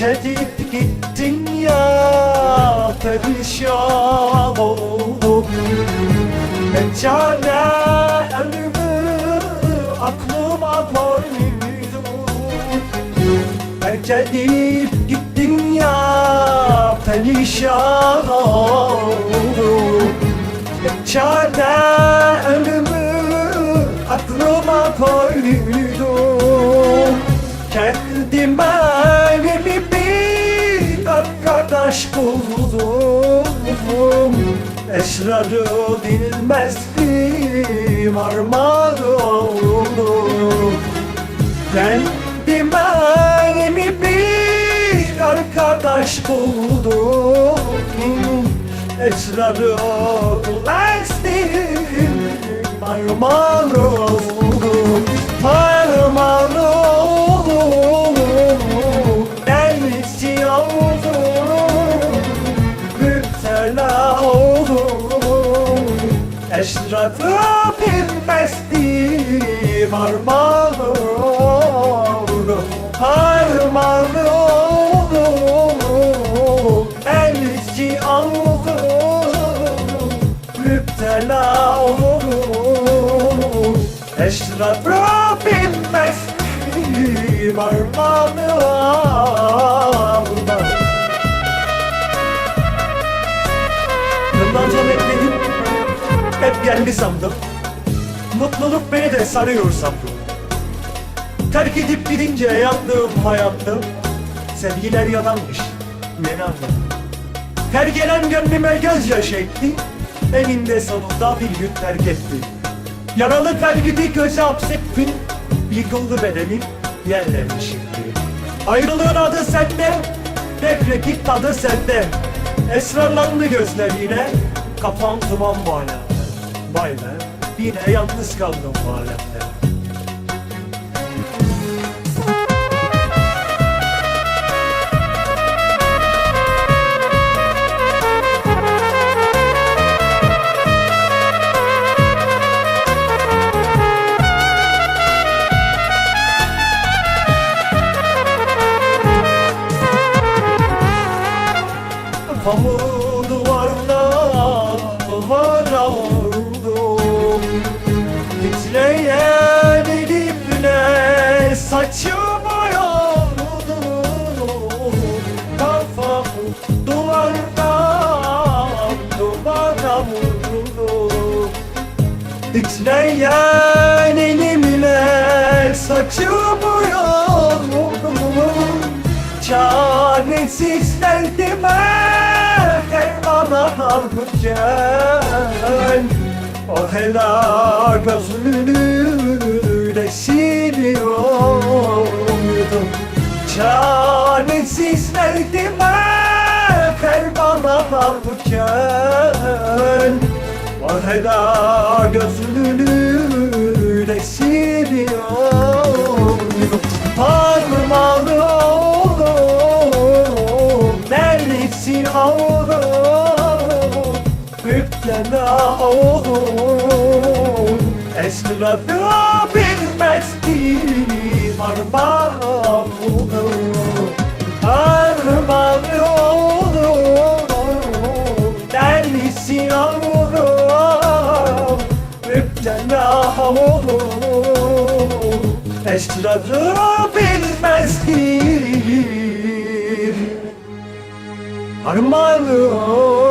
Terk edip gittin ya Perişan oldum. Ne çare ölümü aklıma koydum Terk edip gittin ya Perişan oldum. Ne çare ölümü aklıma koydum Kendime Esrarı bilmezdim armağan oldum. Kendime yeni bir arkadaş buldum. Esrarı bilmezdim armağan Armağan Esrarı bilmezdim armağan oldum Armağan oldum Delisi oldum Müptela oldum Esrarı bilmezdim armağan oldum Geldi sandım Mutluluk beni de sarıyor sandım Terk edip gidince yandığım hayattım Sevgiler yalanmış Beni anladım Her gelen gönlüme gözyaşı etti Eninde sonunda bir gün terk etti. Yaralı kalbimi göze hapsettin Yıkıldı bedenim yerlerini şimdi Ayrılığın adı sende Nefretin tadı sende. Esrarlandı gözlerine Kafam duman bu be. Yine yalnız kaldım bu alemde Titreyen elimle saçımı yoldum Çaresiz derdime dermana alırken O helal gözünü de siliyordum Çaresiz derdime dermana alırken O helal oğlum Esrarı bilmezdim Armağan oğlum Armağan oğlum Neredesin oğlum Yükleme oğlum. Esrarı bilmezdim Armağanım